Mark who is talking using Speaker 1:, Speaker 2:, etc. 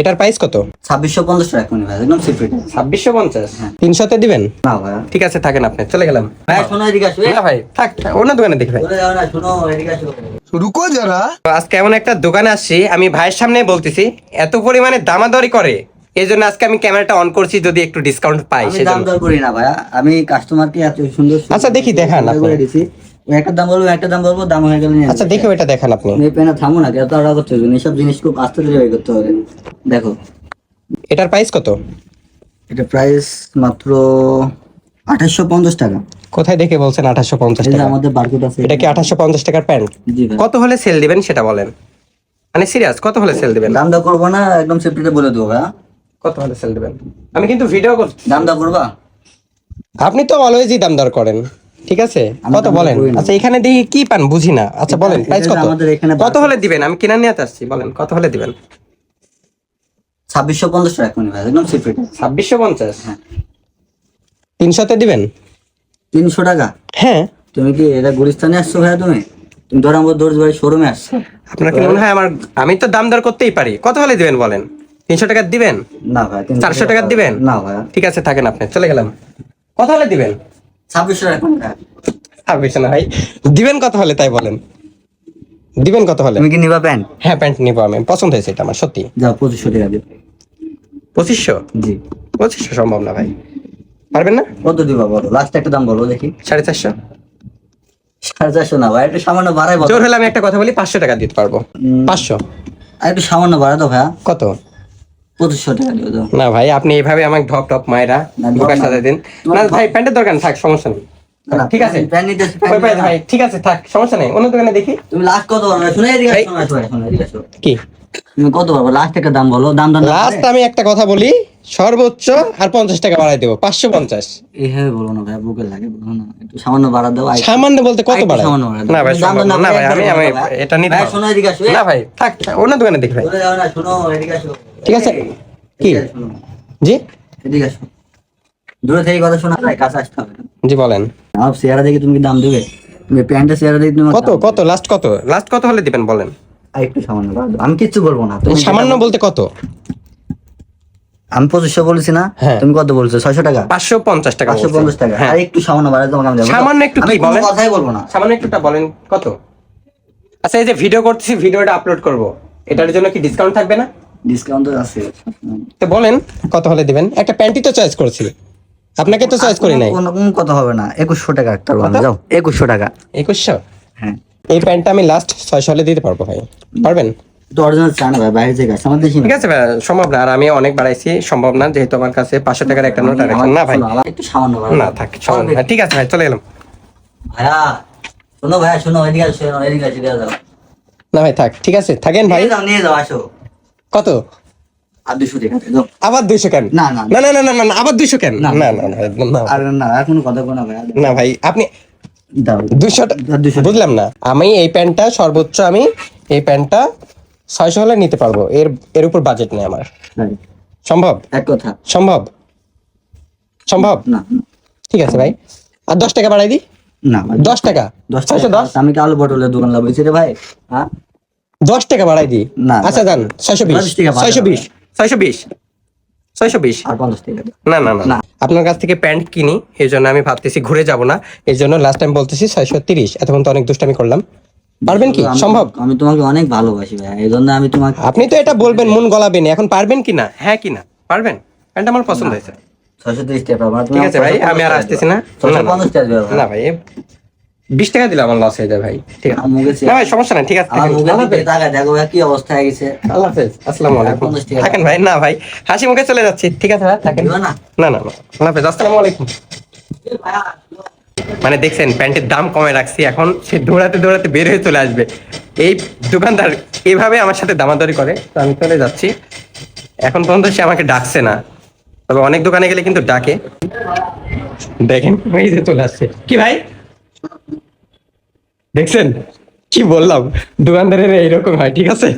Speaker 1: এটার প্রাইস কত? ঠিক আছে থাকেন আপনি চলে গেলাম। আজকে এমন একটা দোকানে আসছি আমি ভাইয়ের সামনে বলতেছি এত পরিমাণে দামাদারি করে এই জন্য আজকে আমি ক্যামেরাটা অন করছি যদি একটু ডিসকাউন্ট পাই সেজন্য।
Speaker 2: দাম না আমি কাস্টমারকে এত সুন্দর
Speaker 1: আচ্ছা দেখি দেখান
Speaker 2: একটা দাম বলব একটা দাম বলব দাম হয়ে গেলে
Speaker 1: আচ্ছা। দেখি ওইটা দেখান আপনি।
Speaker 2: এই পেনা থামো না এত আড়া করতে হবে এইসব জিনিস খুব আস্তে ধীরে করতে হবে। দেখো।
Speaker 1: এটার প্রাইস কত?
Speaker 2: এটা প্রাইস মাত্র আঠাশশো পঞ্চাশ টাকা।
Speaker 1: কোথায় দেখে বলছেন আঠাশশো পঞ্চাশ টাকা?
Speaker 2: আমাদের বারকোড আছে।
Speaker 1: এটা কি আঠাশশো পঞ্চাশ টাকার প্যান্ট?
Speaker 2: জি
Speaker 1: কত হলে সেল দিবেন সেটা বলেন। মানে সিরিয়াস কত হলে সেল দিবেন?
Speaker 2: দাম দর করব না একদম সেফটিতে বলে দেবো ভাইয়া
Speaker 1: কত হলে সেল দিবেন? আমি কিন্তু ভিডিও করছি।
Speaker 2: দাম দর করবা?
Speaker 1: আপনি তো অলওয়েজই দাম দর করেন। ঠিক আছে? কত বলেন? আচ্ছা এখানে দেখি কি পান? বুঝি না। আচ্ছা বলেন প্রাইস কত? কত হলে দিবেন? আমি কিনা নিয়ে আসছি বলেন কত হলে দিবেন?
Speaker 2: ছাব্বিশশো পঞ্চাশ টাকা ভাই একদম সেফটি।
Speaker 1: ছাব্বিশশো পঞ্চাশ?
Speaker 2: হ্যাঁ।
Speaker 1: তিনশোতে দিবেন?
Speaker 2: তিনশো টাকা?
Speaker 1: হ্যাঁ।
Speaker 2: তুমি কি এটা গুলিস্তানে আসছো ভাইয়া তুমি? তুমি ধরো আমার দর্জ বাড়ি শোরুমে আসছো।
Speaker 1: আপনার কি মনে হয় আমার আমি তো দাম দর করতেই পারি। কত হলে দিবেন বলেন? তিনশো টাকা দিবেন?
Speaker 2: না ভাই
Speaker 1: চারশো টাকা দিবেন?
Speaker 2: না ভাইয়া
Speaker 1: ঠিক আছে থাকেন আপনি চলে গেলাম। কত হলে দিবেন?
Speaker 2: ছাব্বিশশো
Speaker 1: ছাব্বিশশো না ভাই। দিবেন কত হলে তাই বলেন? দিবেন কত হলে?
Speaker 2: তুমি কি নিবা প্যান্ট?
Speaker 1: হ্যাঁ প্যান্ট নিবো আমি। পছন্দ হয়েছে এটা আমার সত্যি।
Speaker 2: যাও পঁচিশশো টাকা দিও।
Speaker 1: পঁচিশশো?
Speaker 2: জি।
Speaker 1: পঁচিশশো সম্ভব না ভাই। পারবেন না?
Speaker 2: কত দিবা বলো? লাস্ট একটা দাম বলো দেখি।
Speaker 1: সাড়ে চারশো?
Speaker 2: সাড়ে চারশো না ভাই একটু সামান্য বাড়াই বলো।
Speaker 1: জোর হলে আমি একটা কথা বলি পাঁচশো টাকা দিতে পারব। পাঁচশো?
Speaker 2: আর একটু সামান্য বাড়াই দাও ভাইয়া।
Speaker 1: কত?
Speaker 2: পঁচিশশো টাকা দিও দাও।
Speaker 1: না ভাই আপনি এইভাবে আমাকে ঢপ ঢপ মায়েরা বোকার সাথে দিন। না ভাই প্যান্টের দরকার থাক সমস্যা নেই। ঠিক আছে? ভাই ঠিক থাক সমস্যা নেই। অন্য দোকানে দেখি।
Speaker 2: তুমি লাস্ট কত শুনে।
Speaker 1: কি?
Speaker 2: লাস্ট একটা দাম বলো। দাম দাম
Speaker 1: লাস্ট আমি একটা কথা বলি সর্বোচ্চ আর পঞ্চাশ টাকা বাড়াই দেবো পাঁচশো পঞ্চাশ।
Speaker 2: এইভাবে বলো না ভাই বুকে লাগে বলো না। একটু সামান্য বাড়া দাও
Speaker 1: সামান্য বলতে কত
Speaker 2: সামান্য
Speaker 1: না ভাই না ভাই আমি আমি এটা নিতে। না থাক অন্য দোকানে দেখি ভাই।
Speaker 2: শোনো, এদিকে আসো।
Speaker 1: ঠিক আছে। কি? জি?
Speaker 2: এদিকে আসো। দূরে থেকে কথা শোনা যায় কাছে আসতে হবে।
Speaker 1: জি বলেন।
Speaker 2: আমার চেহারা দেখে তুমি কি দাম দেবে? প্যান্টের চেহারা দেখে তুমি
Speaker 1: কত কত? লাস্ট কত? লাস্ট কত হলে দিবেন বলেন।
Speaker 2: একটু সামান্য আমি কিচ্ছু বলব না। তুমি
Speaker 1: সামান্য বলতে কত?
Speaker 2: আমি পঁচিশশো বলেছি না?
Speaker 1: হ্যাঁ।
Speaker 2: তুমি কত বলছো? ছয়শো টাকা?
Speaker 1: পাঁচশো পঞ্চাশ টাকা
Speaker 2: পাঁচশো। পঞ্চাশ টাকা।
Speaker 1: হ্যাঁ।
Speaker 2: আর একটু সামান্য বাড়া তোমাকে
Speaker 1: সামান্য একটু কি বলেন?
Speaker 2: কথাই বলব না।
Speaker 1: সামান্য একটুটা বলেন কত? আচ্ছা এই যে ভিডিও করতেছি ভিডিওটা আপলোড করব। এটার জন্য কি ডিসকাউন্ট থাকবে না?
Speaker 2: ডিসকাউন্ট তো আছে।
Speaker 1: তো বলেন কত হলে দিবেন? একটা প্যান্টই তো চয়েস করছি। আপনাকে তো চয়েস করি নাই।
Speaker 2: কোনো কথা হবে না। একুশশো টাকা আমি, যাও। একুশশো টাকা।
Speaker 1: একুশশো?
Speaker 2: হ্যাঁ।
Speaker 1: এই প্যান্টটা আমি লাস্ট ছয়শো হলে দিতে পারব ভাই। পারবেন?
Speaker 2: তো অরিজিনাল চা ভাই বাইরে থেকে আসে আমার
Speaker 1: ঠিক আছে ভাই সম্ভব না। আর আমি অনেক বাড়াইছি সম্ভব না। যেহেতু আমার কাছে পাঁচশো টাকার একটা নোট আর না ভাই।
Speaker 2: শোনো, একটু সামান্য
Speaker 1: না থাক চলেন ঠিক আছে ভাই চলে এলাম
Speaker 2: ভাইয়া শোনো ভাইয়া শোনো এদিকে আসো এদিকে আসো যাও
Speaker 1: না ভাই থাক ঠিক আছে। থাকেন ভাই।
Speaker 2: নিয়ে যাও নিয়ে যাও আসো।
Speaker 1: কত? আবার দুইশো কেন?
Speaker 2: না, না,
Speaker 1: না। না না না আবার দুইশো কেন?
Speaker 2: না,
Speaker 1: না। না না না
Speaker 2: আর না আর কোনো কথা বলো না
Speaker 1: না ভাই আপনি বুঝলাম না। আমি এই প্যান্টটা সর্বোচ্চ আমি এই প্যান্টটা ছয়শো হলে নিতে পারব। এর এর উপর বাজেট নেই আমার। সম্ভব?
Speaker 2: এক কথা।
Speaker 1: সম্ভব? সম্ভব?
Speaker 2: না
Speaker 1: ঠিক আছে ভাই। আর দশ টাকা বাড়াই দিই?
Speaker 2: না
Speaker 1: দশ টাকা?
Speaker 2: দশ
Speaker 1: ছয়শো দশ?
Speaker 2: আমি কি আলু পটলের দোকান লাগাইছি রে ভাই। হ্যাঁ?
Speaker 1: দশ টাকা বাড়াই দিই।
Speaker 2: না,
Speaker 1: আচ্ছা যান ছয়শো বিশ ছয়শো বিশ ছয়শো বিশ ছয়শো বিশ। না না না। আপনার কাছ থেকে প্যান্ট কিনি এই জন্য আমি ভাবতেছি ঘুরে যাব না। এই জন্য লাস্ট টাইম বলতেছি ছয়শো তিরিশ এতক্ষণ তো অনেক দুষ্টামি করলাম। পারবেন কি? সম্ভব?
Speaker 2: আমি তোমাকে অনেক ভালোবাসি ভাই এই জন্য আমি তোমাকে
Speaker 1: আপনি তো এটা বলবেন মন গলাবেন। এখন পারবেন কি না? হ্যাঁ কি না? পারবেন? প্যান্ট আমার পছন্দ হয়েছে।
Speaker 2: ছয়শো তিরিশ টাকা
Speaker 1: ঠিক আছে ভাই আমি আর আসতেছি না। না,
Speaker 2: ভাই।
Speaker 1: বিশ টাকা দিলে আমার লস হয়ে যায় ভাই। ঠিক আছে? না ভাই সমস্যা নাই ঠিক আছে
Speaker 2: দেখো কি অবস্থা হয়ে গেছে।
Speaker 1: আল্লাহ হাফেজ। আসসালামু আলাইকুম। থাকেন ভাই? না ভাই হাসি মুখে চলে যাচ্ছি। ঠিক আছে ভাই থাকেন।
Speaker 2: না।
Speaker 1: না না না। আল্লাহ হাফেজ আসসালামু আলাইকুম। মানে দেখছেন প্যান্টের দাম কমে রাখছি। এখন সে দৌড়াতে দৌড়াতে বের হয়ে চলে আসবে। এই দোকানদার এভাবে আমার সাথে দামাদারি করে তো আমি চলে যাচ্ছি। এখন পর্যন্ত সে আমাকে ডাকছে না। তবে অনেক দোকানে গেলে কিন্তু ডাকে। দেখেন এই যে চলে আসছে। কি ভাই? দেখছেন? কি বললাম? দোকানদারের এইরকম হয় ঠিক আছে?